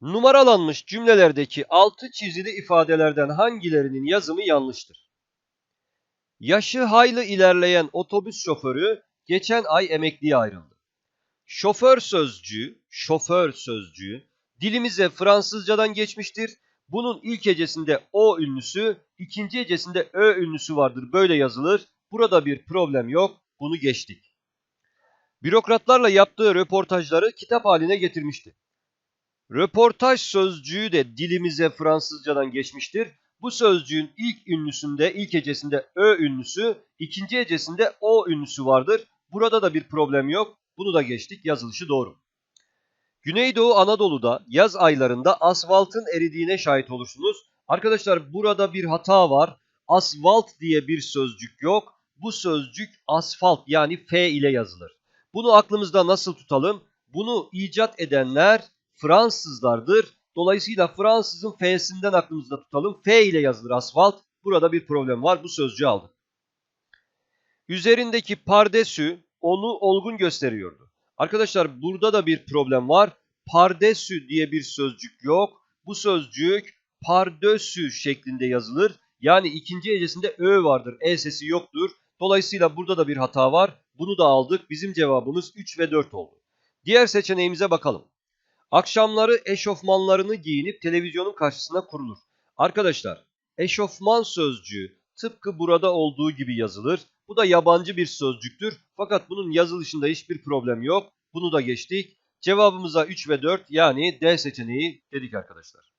Numaralanmış cümlelerdeki altı çizili ifadelerden hangilerinin yazımı yanlıştır? Yaşı hayli ilerleyen otobüs şoförü geçen ay emekliye ayrıldı. Şoför sözcüğü, şoför sözcüğü dilimize Fransızcadan geçmiştir. Bunun ilk hecesinde o ünlüsü, ikinci hecesinde ö ünlüsü vardır. Böyle yazılır. Burada bir problem yok. Bunu geçtik. Bürokratlarla yaptığı röportajları kitap haline getirmişti. Röportaj sözcüğü de dilimize Fransızcadan geçmiştir. Bu sözcüğün ilk ünlüsünde, ilk hecesinde ö ünlüsü, ikinci hecesinde o ünlüsü vardır. Burada da bir problem yok. Bunu da geçtik. Yazılışı doğru. Güneydoğu Anadolu'da yaz aylarında asfaltın eridiğine şahit olursunuz. Arkadaşlar burada bir hata var. Asfalt diye bir sözcük yok. Bu sözcük asfalt yani F ile yazılır. Bunu aklımızda nasıl tutalım? Bunu icat edenler Fransızlardır. Dolayısıyla Fransızın F'sinden aklımızda tutalım. F ile yazılır asfalt. Burada bir problem var. Bu sözcüğü aldık. Üzerindeki pardesü onu olgun gösteriyordu. Arkadaşlar burada da bir problem var. Pardesü diye bir sözcük yok. Bu sözcük pardösü şeklinde yazılır. Yani ikinci hecesinde ö vardır. E sesi yoktur. Dolayısıyla burada da bir hata var. Bunu da aldık. Bizim cevabımız 3 ve 4 oldu. Diğer seçeneğimize bakalım. Akşamları eşofmanlarını giyinip televizyonun karşısına kurulur. Arkadaşlar eşofman sözcüğü tıpkı burada olduğu gibi yazılır. Bu da yabancı bir sözcüktür. Fakat bunun yazılışında hiçbir problem yok. Bunu da geçtik. Cevabımıza 3 ve 4 yani D seçeneği dedik arkadaşlar.